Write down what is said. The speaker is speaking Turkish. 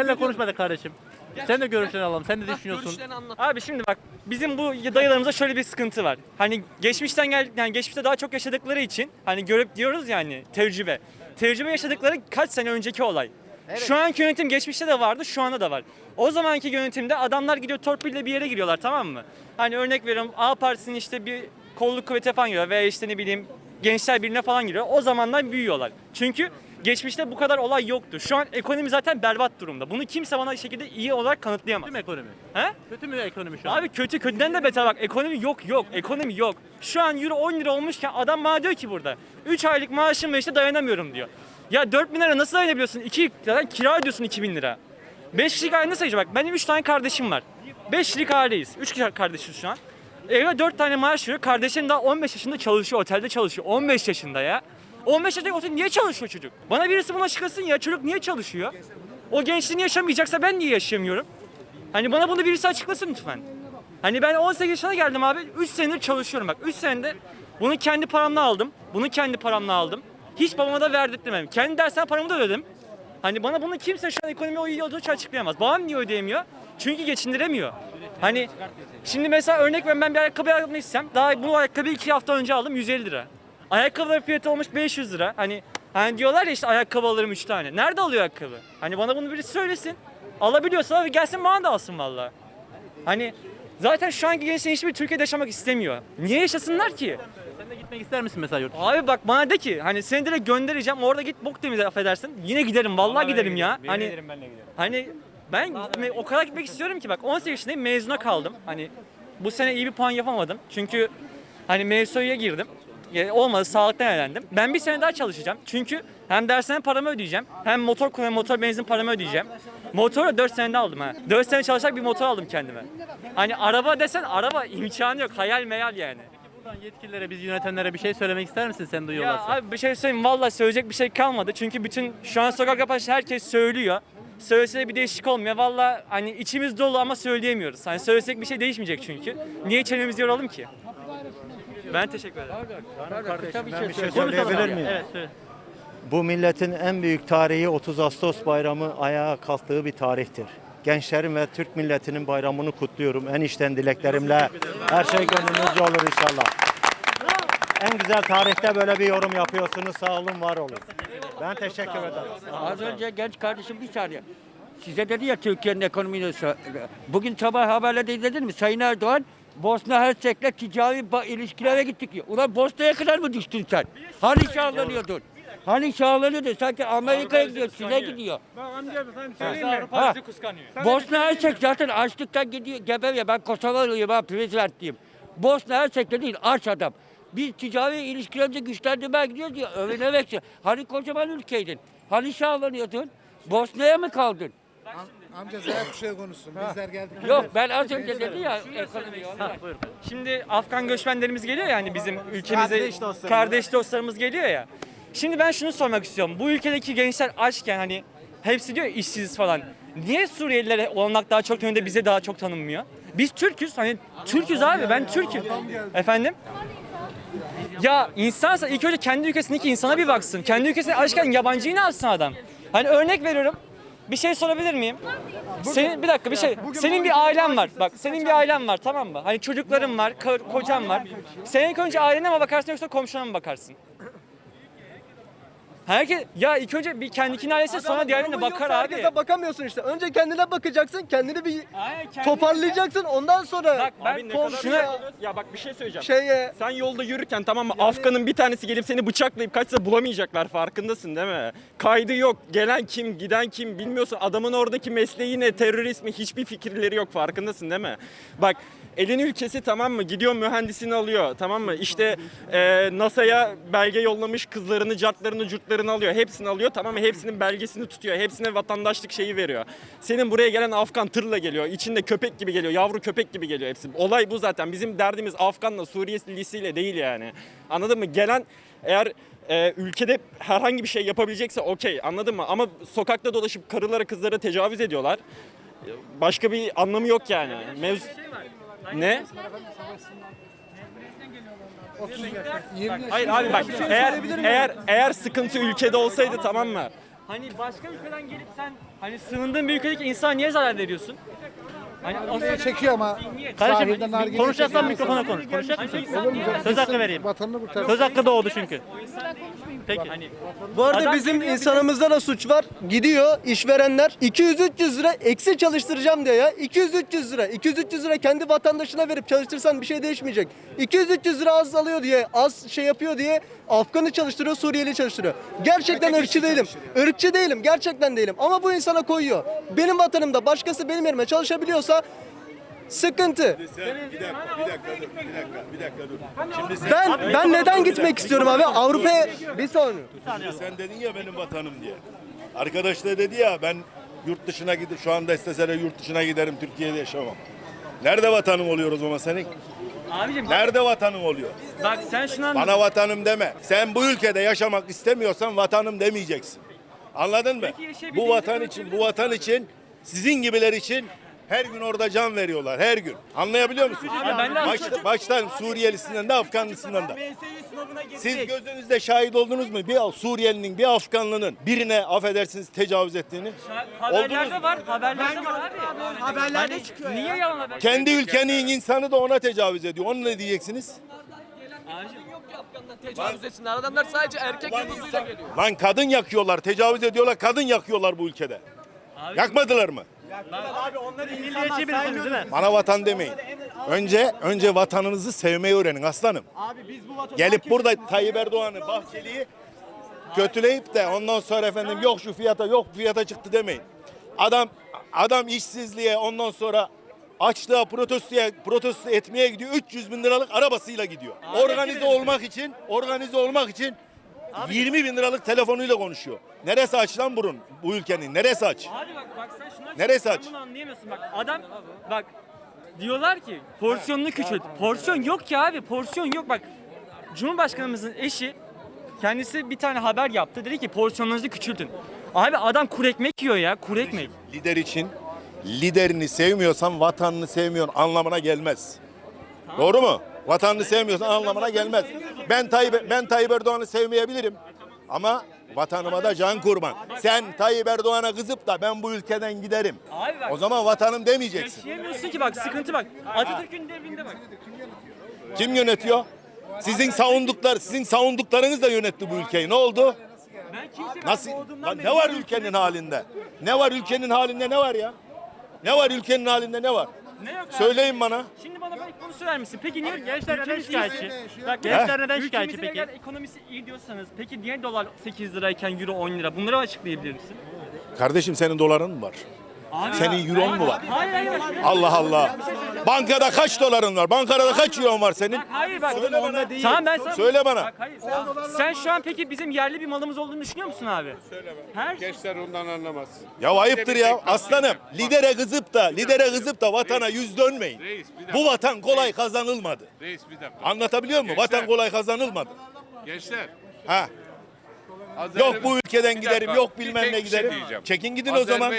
Seninle konuşmadık kardeşim. Sen de görüşlerini alalım. Sen ne düşünüyorsun? Abi şimdi bak bizim bu dayılarımızda şöyle bir sıkıntı var. Hani geçmişten gel yani geçmişte daha çok yaşadıkları için hani görüp diyoruz yani tecrübe. Tecrübe yaşadıkları kaç sene önceki olay. Şu anki yönetim geçmişte de vardı, şu anda da var. O zamanki yönetimde adamlar gidiyor torpille bir yere giriyorlar tamam mı? Hani örnek veriyorum A partisinin işte bir kolluk kuvveti falan giriyor veya işte ne bileyim gençler birine falan giriyor. O zamandan büyüyorlar. Çünkü geçmişte bu kadar olay yoktu. Şu an ekonomi zaten berbat durumda. Bunu kimse bana şekilde iyi olarak kanıtlayamaz. Kötü mü ekonomi? He? Kötü mü ekonomi şu an? Abi kötü kötüden de beter bak ekonomi yok yok ekonomi yok. Şu an euro 10 lira olmuşken adam bana diyor ki burada 3 aylık maaşım ve işte dayanamıyorum diyor. Ya 4 bin lira nasıl dayanabiliyorsun? 2 liradan kira ödüyorsun 2 bin lira. 5 kişilik aile nasıl yaşayacak? Bak benim 3 tane kardeşim var. 5 kişilik aileyiz. 3 kişi kardeşiz şu an. Eve 4 tane maaş veriyor. Kardeşim daha 15 yaşında çalışıyor. Otelde çalışıyor. 15 yaşında ya. 15 yaşında otel niye çalışıyor çocuk? Bana birisi bunu açıklasın ya. Çocuk niye çalışıyor? O gençliğini yaşamayacaksa ben niye yaşayamıyorum? Hani bana bunu birisi açıklasın lütfen. Hani ben 18 yaşına geldim abi. 3 senedir çalışıyorum bak. 3 senedir bunu kendi paramla aldım. Bunu kendi paramla aldım. Hiç babama da verdirtmedim. Kendi dersen paramı da ödedim. Hani bana bunu kimse şu an ekonomi olduğu için açıklayamaz. Babam niye ödeyemiyor? Çünkü geçindiremiyor. Hani şimdi mesela örnek veriyorum ben bir ayakkabı almak istem. Daha bu ayakkabıyı 2 hafta önce aldım 150 lira. Ayakkabıların fiyatı olmuş 500 lira. Hani hani diyorlar ya işte ayakkabı alırım 3 tane. Nerede alıyor ayakkabı? Hani bana bunu birisi söylesin. Alabiliyorsa abi gelsin bana da alsın vallahi. Hani zaten şu anki gençler hiçbir Türkiye'de yaşamak istemiyor. Niye yaşasınlar ki? Sen de gitmek ister misin mesela yurt dışına? Abi bak bana de ki hani seni direkt göndereceğim orada git bok temizle affedersin. Yine giderim vallahi giderim ya. Hani hani ben gitme- o kadar gitmek istiyorum ki bak 18 yaşındayım mezuna kaldım. Hani bu sene iyi bir puan yapamadım. Çünkü hani MSO'ya girdim. E, olmadı sağlıktan elendim. Ben bir sene daha çalışacağım. Çünkü hem dershane paramı ödeyeceğim. Hem motor kullan motor benzin paramı ödeyeceğim. Motoru 4 senede aldım ha. 4 sene çalışarak bir motor aldım kendime. Hani araba desen araba imkanı yok. Hayal meyal yani. Buradan yetkililere, biz yönetenlere bir şey söylemek ister misin sen Ya duyuyorlarsa? abi bir şey söyleyeyim valla söyleyecek bir şey kalmadı. Çünkü bütün şu an sokak röportajı herkes söylüyor. Söylese de bir değişik olmuyor. Valla hani içimiz dolu ama söyleyemiyoruz. Hani söylesek bir şey değişmeyecek çünkü. Niye çenemizi yoralım ki? Ben teşekkür ederim. Ben bir şey söyleyebilir miyim? Evet. Bu milletin en büyük tarihi 30 Ağustos bayramı ayağa kalktığı bir tarihtir. Gençlerin ve Türk milletinin bayramını kutluyorum. En içten dileklerimle her şey gönlünüzce olur inşallah. En güzel tarihte böyle bir yorum yapıyorsunuz. Sağ olun, var olun. Ben teşekkür ederim. Az önce genç kardeşim bir saniye. Size dedi ya Türkiye'nin ekonomisi. Bugün sabah haberlerde izledin mi? Sayın Erdoğan Bosna Hersek'le ticari ilişkilere gittik. Ulan Bosna'ya kadar mı düştün sen? Hani şahlanıyordun? Hani şahlanıyordun? Sanki Amerika'ya gidiyor, Çin'e gidiyor. Ha. Bosna Hersek zaten açlıktan gidiyor, geberiyor. Ben Kosovalıyım, ben Prizrentliyim. Bosna Hersek'te değil, aç adam. Biz ticari ilişkilerimizi güçlendirmeye gidiyoruz diye övünerek. Hani kocaman ülkeydin? Hani şahlanıyordun? Bosna'ya mı kaldın? Amca Z kuşağı konuşsun. Bizler geldik. Yok ben az önce dedi ya ekonomi. Şimdi Afgan göçmenlerimiz geliyor ya hani bizim ülkemize kardeş dostlarımız, geliyor ya. Şimdi ben şunu sormak istiyorum. Bu ülkedeki gençler açken hani hepsi diyor ya, işsiz falan. Niye Suriyelilere olanak daha çok tanınıyor bize daha çok tanınmıyor? Biz Türk'üz hani Türk'üz abi ben Türk'üm. Efendim? Ya insansa ilk önce kendi ülkesindeki insana bir baksın. Kendi ülkesinde açken yabancıyı ne yapsın adam? Hani örnek veriyorum. Bir şey sorabilir miyim? Senin bir dakika bir şey. Senin bir ailen var. Bak senin bir ailen var tamam mı? Hani çocukların var, ka- kocan var. Sen ilk önce ailene mi bakarsın yoksa komşuna mı bakarsın? Herkes ya ilk önce bir kendikini ailesi sonra diğerine bakar abi. Herkese bakamıyorsun işte. Önce kendine bakacaksın, kendini bir Aynen, kendini- toparlayacaksın. Ondan sonra Bak ben şuna Ya bak bir şey söyleyeceğim. şeye Sen yolda yürürken tamam mı Afgan'ın bir tanesi gelip seni bıçaklayıp kaçsa bulamayacaklar farkındasın değil mi? Kaydı yok. Gelen kim, giden kim bilmiyorsun. Adamın oradaki mesleği ne, terörist mi hiçbir fikirleri yok farkındasın değil mi? Bak elin ülkesi tamam mı gidiyor mühendisini alıyor tamam mı? İşte e, NASA'ya belge yollamış kızlarını, cartlarını, curtlarını alıyor. Hepsini alıyor tamam? Hepsinin belgesini tutuyor. Hepsine vatandaşlık şeyi veriyor. Senin buraya gelen Afgan tırla geliyor. İçinde köpek gibi geliyor. Yavru köpek gibi geliyor hepsi. Olay bu zaten. Bizim derdimiz Afgan'la Suriyelisiyle değil yani. Anladın mı? Gelen eğer e, ülkede herhangi bir şey yapabilecekse okey anladın mı? Ama sokakta dolaşıp karılara kızlara tecavüz ediyorlar. Başka bir anlamı yok yani. Mevzu... Ne? Hayır abi bak eğer eğer eğer sıkıntı ülkede olsaydı tamam mı? Hani başka ülkeden gelip sen hani sığındığın bir ülkedeki insana niye zarar veriyorsun? Hani o çekiyor ama. Kardeşim konuşacaksan çekiyor. mikrofona konuş. Konuşacak Hani mısın? insan niye Söz hakkı vereyim. Vatanını kurtar. Söz hakkı doğdu çünkü. Peki. Hani Bu arada Adam bizim geliyor, insanımızda da suç var. Gidiyor işverenler 200-300 lira eksi çalıştıracağım diyor ya. 200-300 lira. 200-300 lira kendi vatandaşına verip çalıştırsan bir şey değişmeyecek. 200-300 lira az alıyor diye, az şey yapıyor diye Afganı çalıştırıyor, Suriyeli çalıştırıyor. Gerçekten ırkçı değilim. Irkçı değilim, gerçekten değilim. Ama bu insana koyuyor. Benim vatanımda başkası benim yerime çalışabiliyorsa sıkıntı. Ben ben neden gitmek istiyorum abi? Avrupa'ya bir saniye. Sen dedin ya benim vatanım diye. Arkadaş da dedi ya ben yurt dışına gidip şu anda isteseler yurt dışına giderim Türkiye'de yaşamam. Nerede vatanım oluyor o zaman senin? abicim Nerede vatanım oluyor? bak sen şunu anla. Bana vatanım deme. Sen bu ülkede yaşamak istemiyorsan vatanım demeyeceksin. Anladın mı? Peki Bu vatan bir için, bu vatan için sizin gibiler için her gün orada can veriyorlar her gün. Anlayabiliyor musun? Abi ben de Başta, baştan Suriyelisinden de Afganlısından da. Siz gözünüzde şahit oldunuz mu? Bir Suriyelinin, bir Afganlının birine affedersiniz tecavüz ettiğini? Haberlerde var, haberlerde var abi. Haberlerde çıkıyor Niye yalan haber? Kendi ülkenin insanı da ona tecavüz ediyor. Onu ne diyeceksiniz? Tecavüz etsinler. Adamlar sadece erkek nüfusuyla geliyor. Lan kadın yakıyorlar, tecavüz ediyorlar, kadın yakıyorlar bu ülkede. Yakmadılar mı? Milliyetçi birisiniz değil mi? Bana vatan demeyin. Önce önce vatanınızı sevmeyi öğrenin aslanım. Gelip burada Tayyip Erdoğan'ı, Bahçeli'yi kötüleyip de ondan sonra efendim yok şu fiyata yok bu fiyata çıktı demeyin. Adam adam işsizliğe ondan sonra açlığa protestoya protesto etmeye gidiyor. 300 bin liralık arabasıyla gidiyor. Organize olmak için organize olmak için 20 bin liralık telefonuyla konuşuyor. Neresi aç lan burun bu ülkenin? Neresi aç? Abi bak bak sen şunu aç. Neresi aç? Bunu anlayamıyorsun bak. Adam bak diyorlar ki porsiyonunu küçült. Porsiyon yok ki abi. Porsiyon yok bak. Cumhurbaşkanımızın eşi kendisi bir tane haber yaptı. Dedi ki porsiyonunuzu küçültün. Abi adam kuru ekmek yiyor ya. Kuru ekmek. Lider için liderini sevmiyorsan vatanını sevmiyorsun anlamına gelmez. Doğru mu? Vatanını sevmiyorsan anlamına gelmez. Ben Tayyip ben Tayyip Erdoğan'ı sevmeyebilirim. Ama vatanıma da can kurban. Sen Tayyip Erdoğan'a kızıp da ben bu ülkeden giderim. Abi bak. O zaman vatanım demeyeceksin. Yaşayamıyorsun ki bak sıkıntı bak. Atatürk'ün devrinde bak. Kim yönetiyor? Sizin savunduklar, sizin savunduklarınız da yönetti bu ülkeyi. Ne oldu? Ben kimse Nasıl? Lan ne var ülkenin halinde? Ne var ülkenin halinde ne var ya? Ne var ülkenin halinde ne var? Ne yok abi? Söyleyin bana. Şimdi bana belki bunu söyler misin? Peki niye Gençler neden şikayetçi? Bak, Gençler neden şikayetçi ülkemizin peki? eğer ekonomisi iyi diyorsanız peki niye dolar 8 lirayken euro 10 lira? Bunları açıklayabilir misin? Kardeşim senin doların mı var? Senin euron mu var? Hayır hayır bak. Allah Allah. Bankada kaç doların var? Bankada kaç euron var senin? Hayır bak. Söyle bana. Tamam ben sana... Söyle bana. Bak hayır. Sen, sen şu an peki bizim yerli bir malımız olduğunu düşünüyor musun abi? Her Gençler ondan anlamaz. Ya ayıptır ya aslanım. Lidere kızıp da, lidere kızıp da vatana yüz dönmeyin. Reis. Bu vatan kolay kazanılmadı. Reis bir dakika. Anlatabiliyor muyum? Gençler. Vatan kolay kazanılmadı. Gençler. Ha. Azerbaycan- Yok bu ülkeden Bir giderim, dakika, yok bilmem ne şey giderim. diyeceğim. Çekin gidin o zaman.